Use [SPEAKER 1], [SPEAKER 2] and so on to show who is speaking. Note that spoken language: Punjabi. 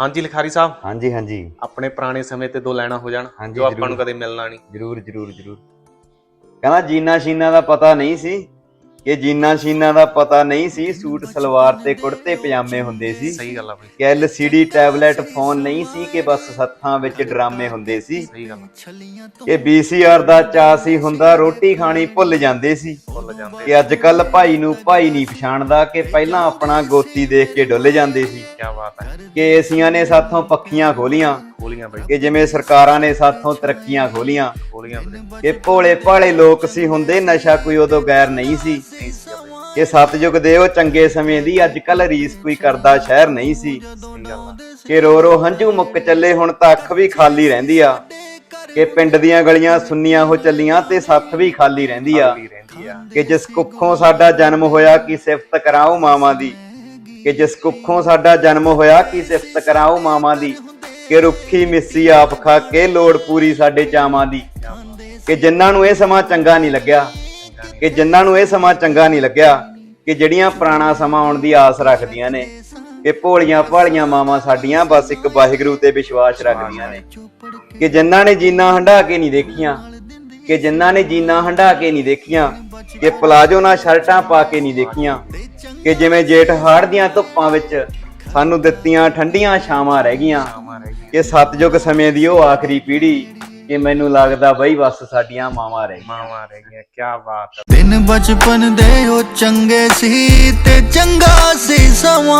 [SPEAKER 1] ਹਾਂਜੀ ਲਿਖਾਰੀ ਸਾਹਿਬ।
[SPEAKER 2] ਹਾਂਜੀ ਹਾਂਜੀ।
[SPEAKER 1] ਆਪਣੇ ਪੁਰਾਣੇ ਸਮੇਂ ਤੇ ਦੋ ਲੈਣਾ ਹੋ ਜਾਣ ਜੋ ਆਪਾਂ। ਨੂੰ ਕਦੇ ਮਿਲਣਾ ਨਹੀਂ।
[SPEAKER 2] ਜਰੂਰ ਜਰੂਰ ਜਰੂਰ। ਕਹਿੰਦਾ ਜੀਨਾ ਸ਼ੀਨਾ ਦਾ ਪਤਾ ਨਹੀਂ ਸੀ। ਕਿ ਜੀਨਾ ਸ਼ੀਨਾ ਦਾ ਪਤਾ ਨਹੀਂ ਸੀ ਸੂਟ ਸਲਵਾਰ ਤੇ ਕੁੜਤੇ ਪਜਾਮੇ ਹੁੰਦੇ ਸੀ।
[SPEAKER 1] ਸਹੀ ਗੱਲ ਆ ਬਈ।
[SPEAKER 2] ਕਿ ਐਲਸੀਡੀ ਟੈਬਲੇਟ ਫੋਨ ਨਹੀਂ ਸੀ ਕਿ ਬਸ ਹੱਥਾਂ ਵਿੱਚ ਡਰਾਮੇ ਹੁੰਦੇ ਸੀ।
[SPEAKER 1] ਸਹੀ ਗੱਲ ਆ।
[SPEAKER 2] ਕਿ ਵੀਸੀਆਰ ਦਾ ਚਾ ਸੀ ਹੁੰਦਾ ਰੋਟੀ ਖਾਣੀ ਭੁੱਲ ਜਾਂਦੇ ਸੀ।
[SPEAKER 1] ਭੁੱਲ ਜਾਂਦੇ
[SPEAKER 2] ਕਿ ਅੱਜ ਕੱਲ ਭਾਈ ਨੂੰ ਭਾਈ ਨਹੀਂ ਪਛਾਣਦਾ ਕਿ ਪਹਿਲਾਂ ਆਪਣਾ ਗੋਤੀ ਦੇਖ ਕੇ ਡੁੱਲ ਜਾਂਦੇ ਸੀ।
[SPEAKER 1] ਕੀ ਬਾਤ ਹੈ
[SPEAKER 2] ਕਿ ਏਸੀਆਂ ਨੇ ਸਾਥੋਂ ਪੱਖੀਆਂ ਖੋਲੀਆਂ।
[SPEAKER 1] ਖੋਲੀਆਂ ਬਈ।
[SPEAKER 2] ਕਿ ਜਿਵੇਂ ਸਰਕਾਰਾਂ ਨੇ ਸਾਥੋਂ ਤਰੱਕੀਆਂ ਖੋਲੀਆਂ।
[SPEAKER 1] ਵੀਰੇ
[SPEAKER 2] ਕਿ ਭੋਲੇ ਭਾਲੇ ਲੋਕ ਸੀ ਹੁੰਦੇ ਨਸ਼ਾ ਕੋਈ ਉਦੋਂ ਗੈਰ ਨਹੀਂ ਸੀ।
[SPEAKER 1] ਨਹੀਂ ਸੀ ਬਈ
[SPEAKER 2] ਕਿ ਸਤਜੁਗ ਦੇ ਉਹ ਚੰਗੇ ਸਮੇਂ ਦੀ ਅੱਜ ਕੱਲ ਰੀਸ ਕੋਈ ਕਰਦਾ ਸ਼ਹਿਰ ਨਹੀਂ ਸੀ।
[SPEAKER 1] ਸਹੀ ਗੱਲ ਆ
[SPEAKER 2] ਕਿ ਰੋ ਰੋ ਹੰਝੂ ਮੁੱਕ ਚੱਲੇ ਹੁਣ ਤਾਂ ਅੱਖ ਵੀ ਖਾਲੀ ਰਹਿੰਦੀ ਆ। ਕਿ ਪਿੰਡ ਦੀਆਂ ਗਲੀਆਂ ਸੁੰਨੀਆਂ ਹੋ ਚੱਲੀਆਂ ਤੇ ਸੱਥ ਵੀ ਖਾਲੀ ਰਹਿੰਦੀ ਆ।
[SPEAKER 1] ਖਾਲੀ ਰਹਿੰਦੀ ਆ।
[SPEAKER 2] ਕਿ ਜਿਸ ਕੁੱਖੋਂ ਸਾਡਾ ਜਨਮ ਹੋਇਆ ਕੀ ਸਿਫਤ ਕਰਾਉ ਮਾਵਾਂ ਦੀ। ਕਿ ਜਿਸ ਕੁੱਖੋਂ ਸਾਡਾ ਜਨਮ ਹੋਇਆ ਕੀ ਸਿਫਤ ਕਰਾਉ ਮਾਵਾਂ ਦੀ। ਕਿ ਰੁੱਖੀ ਮਿੱਸੀ ਆਪ ਖਾ ਕੇ ਲੋੜ ਪੂਰੀ ਸਾਡੇ ਚਾਵਾਂ ਦੀ। ਕਿ ਜਿਨ੍ਹਾਂ ਨੂੰ ਇਹ ਸਮਾਂ ਚੰਗਾ ਨਹੀਂ ਲੱਗਿਆ, ਕਿ ਜਿਨ੍ਹਾਂ ਨੂੰ ਇਹ ਸਮਾਂ ਚੰਗਾ ਨਹੀਂ ਲੱਗਿਆ, ਕਿ ਜਿਹੜੀਆਂ ਪੁਰਾਣਾ ਸਮਾਂ ਆਉਣ ਦੀ ਆਸ ਰੱਖਦੀਆਂ ਨੇ, ਕਿ ਭੋਲੀਆਂ ਭਾਲੀਆਂ ਮਾਵਾਂ ਸਾਡੀਆਂ ਬਸ ਇੱਕ ਵਾਹਿਗੁਰੂ ਤੇ ਵਿਸ਼ਵਾਸ ਰੱਖਦੀਆਂ ਨੇ। ਕਿ ਜਿਨ੍ਹਾਂ ਨੇ ਜੀਨਾ ਹੰਢਾ ਕੇ ਨਹੀਂ ਦੇਖੀਆਂ, ਕਿ ਜਿਨ੍ਹਾਂ ਨੇ ਜੀਨਾ ਹੰਢਾ ਕੇ ਨਹੀਂ ਦੇਖੀਆਂ, ਕਿ ਪਲਾਜੋ ਨਾਲ ਸ਼ਰਟਾਂ ਪਾ ਕੇ ਨਹੀਂ ਦੇਖੀਆਂ, ਕਿ ਜਿਵੇਂ ਜੇਠ ਹਾੜ ਦੀਆਂ ਧੁੱਪਾਂ ਵਿੱਚ ਸਾਨੂੰ ਦਿੱਤੀਆਂ ਠੰਡੀਆਂ ਛਾਵਾਂ ਰਹਿ ਗਈਆਂ ਕਿ ਸਤਜੁਗ ਸਮੇਂ ਦੀ ਉਹ ਆਖਰੀ ਪੀੜ੍ਹੀ ਕਿ ਮੈਨੂੰ ਲੱਗਦਾ ਬਈ ਬਸ ਸਾਡੀਆਂ ਮਾਵਾਂ ਰਹਿ ਗਈਆਂ।
[SPEAKER 1] ਮਾਂ ਰਹਿ ਗਈਆਂ ਕੀ ਬਾਤ ਹੈ।
[SPEAKER 3] ਦਿਨ ਬਚਪਨ ਦੇ ਉਹ ਚੰਗੇ ਸੀ ਤੇ ਚੰਗਾ ਸੀ ਸਮਾਂ।